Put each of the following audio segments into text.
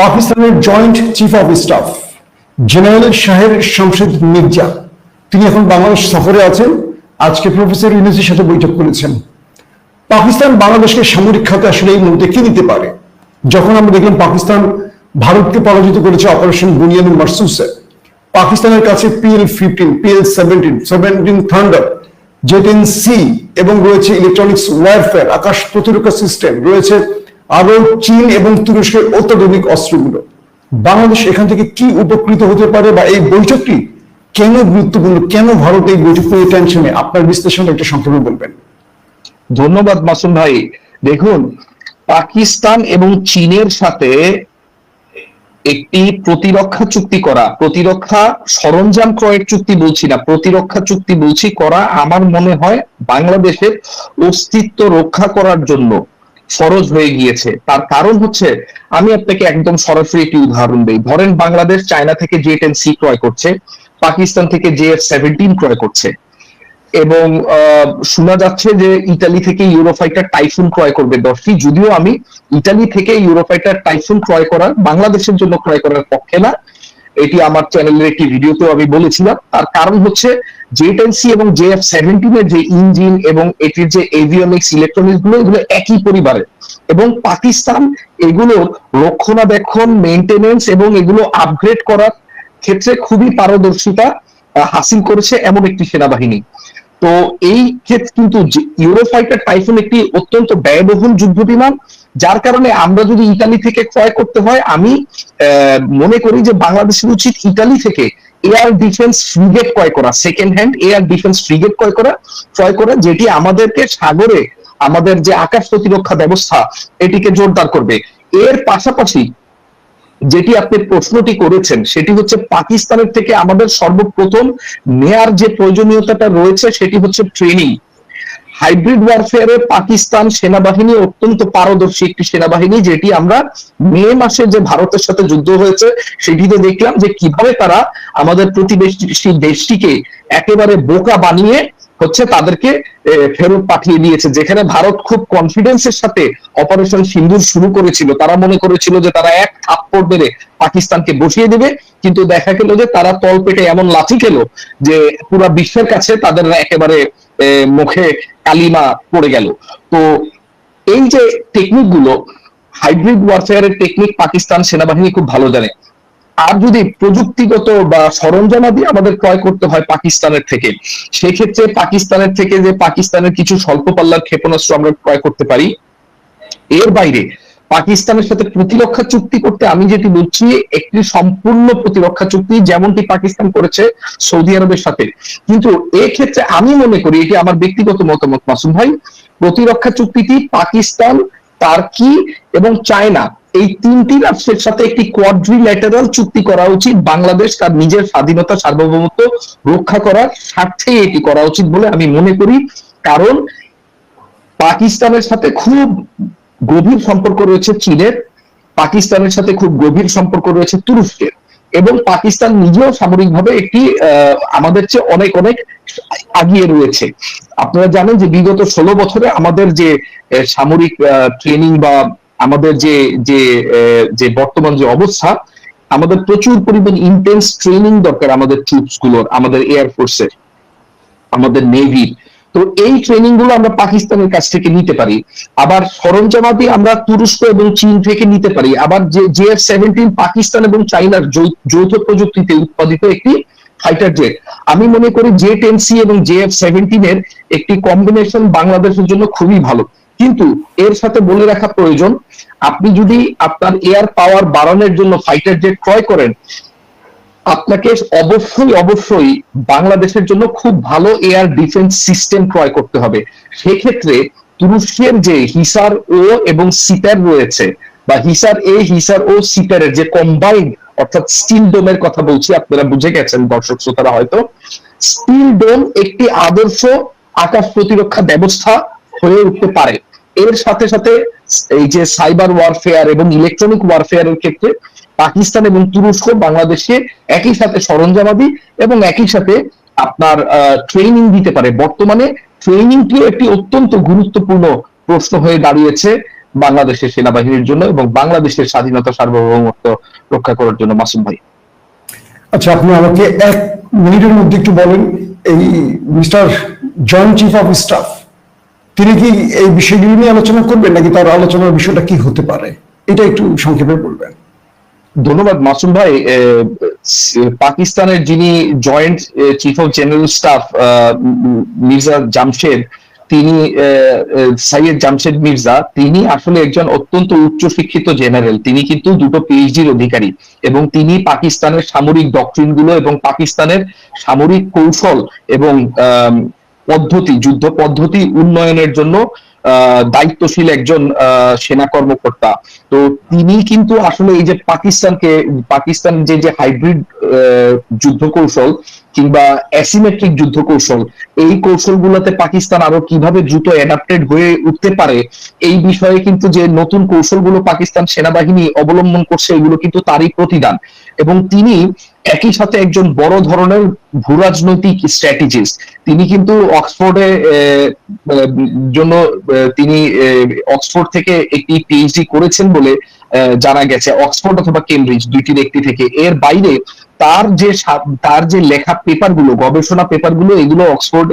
পাকিস্তানের joint chief of staff, general Sahir Shamshad Mirza. তিনি এখন বাংলাদেশ সফরে আছেন। আজকে প্রফেসর সাথে বৈঠক করেছেন। পাকিস্তান বাংলাদেশকে সামরিক খাতে আসলে এই মুহূর্তে কি দিতে পারে? যখন আমরা দেখলাম পাকিস্তান ভারতকে পরাজিত করেছে অপারেশন বুনিয়ান মার্সুসে, পাকিস্তানের কাছে PL fifteen, PL seventeen seventeen thunder C, এবং রয়েছে ইলেকট্রনিক্স ওয়ারফেয়ার, আকাশ প্রতিরক্ষা সিস্টেম, রয়েছে আরও চীন এবং তুরস্কের অত্যাধুনিক অস্ত্রগুলো। বাংলাদেশ এখান থেকে কি উপকৃত হতে পারে বা এই বৈঠকটি কেন গুরুত্বপূর্ণ, কেন ভারত এই বৈঠক নিয়ে টেনশনে আপনার বিশ্লেষণ একটা সংক্ষেপে বলবেন। ধন্যবাদ মাসুম ভাই। দেখুন, পাকিস্তান এবং চীনের সাথে একটি প্রতিরক্ষা চুক্তি করা, প্রতিরক্ষা সরঞ্জাম ক্রয়ের চুক্তি বলছি না, প্রতিরক্ষা চুক্তি বলছি করা আমার মনে হয় বাংলাদেশের অস্তিত্ব রক্ষা করার জন্য ফরজ হয়ে গিয়েছে। তার কারণ হচ্ছে, আমি আপনাকে একদম সরাসরি একটি উদাহরণ দিই। ধরেন বাংলাদেশ চায়না থেকে জে টেন সি ক্রয় করছে, পাকিস্তান থেকে জে এফ সেভেন্টিন ক্রয় করছে। এবং শোনা যাচ্ছে যে ইতালি থেকে ইউরোফাইটার টাইফুন ক্রয় করবে দশটি যদিও আমি ইতালি থেকে ইউরোফাইটার টাইফুন ক্রয় করা বাংলাদেশের জন্য ক্রয় করার পক্ষে না এটি আমার চ্যানেলের একটি ভিডিওতেও আমি বলেছিলাম। তার কারণ হচ্ছে জে টেন সি এবং জে এফ সেভেন্টিনের যে ইঞ্জিন এবং এটির যে এভিয়নিক্স ইলেকট্রনিক্সগুলো, এগুলো একই পরিবারের। এবং পাকিস্তান এগুলোর রক্ষণাবেক্ষণ মেনটেনেন্স এবং এগুলো আপগ্রেড করার ক্ষেত্রে খুবই পারদর্শিতা হাসিল করেছে এমন একটি সেনাবাহিনী। তো এই ক্ষেত্রে কিন্তু ইউরোফাইটার টাইফুন একটি অত্যন্ত ব্যয়বহুল যুদ্ধ বিমান যার কারণে আমরা যদি ইতালি থেকে ক্রয় করতে হয়, আমি মনে করি যে বাংলাদেশের উচিত ইতালি থেকে এয়ার ডিফেন্স ফ্রিগেট ক্রয় করা second hand air defence frigate ক্রয় করা ক্রয় করা, যেটি আমাদেরকে সাগরে, আমাদের যে আকাশ প্রতিরক্ষা ব্যবস্থা, এটিকে জোরদার করবে। এর পাশাপাশি যেটি আপনি প্রশ্নটি করেছেন, সেটি হচ্ছে পাকিস্তানের থেকে আমাদের সর্বপ্রথম নেয়ার যে প্রয়োজনীয়তাটা রয়েছে, সেটি হচ্ছে ট্রেনিং হাইব্রিড ওয়ারফেয়ারে পাকিস্তান সেনাবাহিনী অত্যন্ত পারদর্শী একটি সেনাবাহিনী, যেটি আমরা মে মাসে যে ভারতের সাথে যুদ্ধ হয়েছে, সেটিতে দেখলাম যে কীভাবে তারা আমাদের প্রতিবেশী দেশটিকে একেবারে বোকা বানিয়ে হচ্ছে তাদেরকে ফেরত পাঠিয়ে দিয়েছে। যেখানে ভারত খুব কনফিডেন্সের সাথে অপারেশন সিন্দুর শুরু করেছিল। তারা মনে করেছিল যে তারা এক থাপ্পড় মেরে পাকিস্তানকে বসিয়ে দেবে। কিন্তু দেখা গেল যে তারা তল পেটে এমন লাথি খেলো যে পুরা বিশ্বের কাছে তাদের একেবারে মুখে কালিমা পড়ে গেল। তো এই যে টেকনিকগুলো হাইব্রিড ওয়ারফেয়ারের টেকনিক পাকিস্তান সেনাবাহিনী খুব ভালো জানে। আর যদি প্রযুক্তিগত বা সরঞ্জামাদি আমাদের ক্রয় করতে হয় পাকিস্তানের থেকে, সেক্ষেত্রে পাকিস্তানের থেকে যে পাকিস্তানের কিছু স্বল্প পাল্লার ক্ষেপণাস্ত্র আমরা ক্রয় করতে পারি। এর বাইরে, পাকিস্তানের সাথে প্রতিরক্ষা চুক্তি করতে আমি যেটি বলছি, একটি সম্পূর্ণ প্রতিরক্ষা চুক্তি যেমনটি পাকিস্তান করেছে সৌদি আরবের সাথে। কিন্তু এক্ষেত্রে আমি মনে করি, এটি আমার ব্যক্তিগত মতামত মাসুম ভাই, প্রতিরক্ষা চুক্তিটি পাকিস্তান, টার্কি এবং চায়না এই তিনটি রাষ্ট্রের সাথে একটি কোয়াড্রিল্যাটারাল চুক্তি করা উচিত। বাংলাদেশ তার নিজের স্বাধীনতা, সার্বভৌমত্ব রক্ষা করার স্বার্থে এটি করা উচিত বলে আমি মনে করি। কারণ পাকিস্তানের সাথে খুব গভীর সম্পর্ক রয়েছে চীনের, পাকিস্তানের সাথে খুব গভীর সম্পর্ক রয়েছে তুরস্কের এবং পাকিস্তান নিজেও সামরিকভাবে একটি আমাদের চেয়ে অনেক অনেক আগিয়ে রয়েছে। আপনারা জানেন যে বিগত ষোলো বছরে আমাদের যে সামরিক ট্রেনিং বা আমাদের যে যে বর্তমান যে অবস্থা, আমাদের প্রচুর পরিমাণ ইন্টেন্স ট্রেনিং দরকার আমাদের ট্রুপসগুলোর, আমাদের এয়ারফোর্সের আমাদের নেভির তো এই ট্রেনিংগুলো আমরা পাকিস্তানের কাছ থেকে নিতে পারি। আবার সরঞ্জামাদি আমরা তুরস্ক এবং চীন থেকে নিতে পারি। আবার যে, জে এফ সেভেন্টিন পাকিস্তান এবং চাইনার যৌথ প্রযুক্তিতে উৎপাদিত একটি ফাইটার জেট আমি মনে করি জে টেন সি এবং জে এফ সেভেন্টিন এর একটি কম্বিনেশন বাংলাদেশের জন্য খুবই ভালো। কিন্তু এর সাথে বলে রাখা প্রয়োজন, আপনি যদি আপনার এয়ার পাওয়ার বাড়ানোর জন্য ফাইটার জেট ক্রয় করেন, আপনাকে অবশ্যই অবশ্যই বাংলাদেশের জন্য খুব ভালো এয়ার ডিফেন্স সিস্টেম ক্রয় করতে হবে। সেক্ষেত্রে তুরস্কের যে হিসার ও এবং সিটার রয়েছে, বা হিসার এ, হিসার ও সিটারের যে কম্বাইন অর্থাৎ স্টিল ডোমের কথা বলছি, আপনারা বুঝে গেছেন, দর্শক শ্রোতারা হয়তো। স্টিল ডোম একটি আদর্শ আকাশ প্রতিরক্ষা ব্যবস্থা হয়ে উঠতে পারে। এর সাথে সাথে এই যে সাইবার ওয়ারফেয়ার এবং ইলেকট্রনিক ওয়ারফেয়ারের ক্ষেত্রে পাকিস্তান এবং তুরস্ক বাংলাদেশে একই সাথে সরঞ্জামাদি এবং একই সাথে আপনার ট্রেনিং দিতে পারে। বর্তমানে ট্রেনিংটিও একটি অত্যন্ত গুরুত্বপূর্ণ প্রশ্ন হয়ে দাঁড়িয়েছে বাংলাদেশের সেনাবাহিনীর জন্য এবং বাংলাদেশের স্বাধীনতা সার্বভৌমত্ব রক্ষা করার জন্য। মাসুম ভাই। আচ্ছা আপনি আমাকে এক মিনিটের মধ্যে একটু বলেন, এই mister joint chief of staff তিনি কি এই বিষয়গুলি নিয়ে আলোচনা করবেন নাকি তার আলোচনার বিষয়টা কি হতে পারে? এটা একটু সংক্ষেপে বলবেন। ধন্যবাদ, মাসুম ভাই। পাকিস্তানের যিনি joint chief of general staff Mirza Jamshed, তিনি সাইয়েদ জামশেদ মির্জা, তিনি আসলে একজন অত্যন্ত উচ্চ শিক্ষিত জেনারেল। তিনি কিন্তু দুটো পিএইচডির অধিকারী এবং তিনি পাকিস্তানের সামরিক ডক্ট্রিনগুলো এবং পাকিস্তানের সামরিক কৌশল এবং পদ্ধতি, যুদ্ধ পদ্ধতি উন্নয়নের জন্য দায়িত্বশীল একজন সেনা কর্মকর্তা। তো তিনি কিন্তু আসলে এই যে পাকিস্তানকে, পাকিস্তান যে যে হাইব্রিড যুদ্ধ কৌশল কিংবা অ্যাসিমেট্রিক যুদ্ধ কৌশল এই কৌশলগুলোতে পাকিস্তান আরও কীভাবে দ্রুত অ্যাডাপ্টেড হয়ে উঠতে পারে, এই বিষয়ে কিন্তু যে নতুন কৌশলগুলো পাকিস্তান সেনাবাহিনী অবলম্বন করছে, এগুলো কিন্তু তারই প্রতিদান। এবং তিনি একই সাথে একজন বড় ধরনের ভূরাজনৈতিক স্ট্র্যাটেজিস্ট তিনি কিন্তু অক্সফোর্ডে জন্য তিনি অক্সফোর্ড থেকে একটি পিএইচডি করেছেন বলে জানা গেছে, অক্সফোর্ড অথবা কেমব্রিজ দুইটির একটি থেকে। এর বাইরে তার যে তার যে লেখা পেপারগুলো গবেষণা পেপারগুলো এগুলো অক্সফোর্ড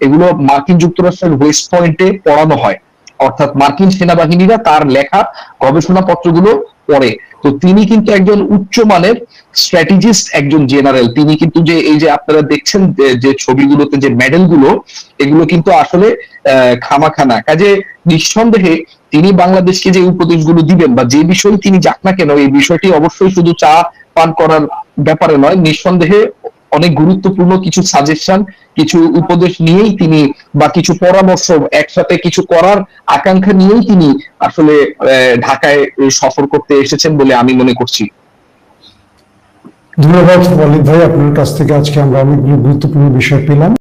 এগুলো মার্কিন যুক্তরাষ্ট্রের ওয়েস্ট পয়েন্টে পড়ানো হয়। অর্থাৎ মার্কিন সেনাবাহিনীরা তার লেখা গবেষণা পত্রগুলো পড়ে। তো তিনি কিন্তু একজন উচ্চমানের স্ট্র্যাটেজিস্ট, একজন জেনারেল। তিনি কিন্তু যে, এই যে আপনারা দেখছেন যে- ছবিগুলোতে যে মেডেলগুলো এগুলো কিন্তু আসলে খামাখানা। কাজে নিঃসন্দেহে তিনি বাংলাদেশকে যে উপদেশগুলো দিবেন বা যে বিষয়ে তিনি যাক না কেন, এই বিষয়টি অবশ্যই শুধু চা পান করার ব্যাপারে নয়, নিঃসন্দেহে অনেক গুরুত্বপূর্ণ কিছু সাজেশন কিছু উপদেশ নিয়েই তিনি বা কিছু পরামর্শ একসাথে কিছু করার আকাঙ্ক্ষা নিয়েই তিনি আসলে ঢাকায় সফর করতে এসেছেন বলে আমি মনে করছি। ধন্যবাদ ওয়ালিদ ভাই, আপনার কাছ থেকে আজকে আমরা অনেকগুলো গুরুত্বপূর্ণ বিষয় পেলাম।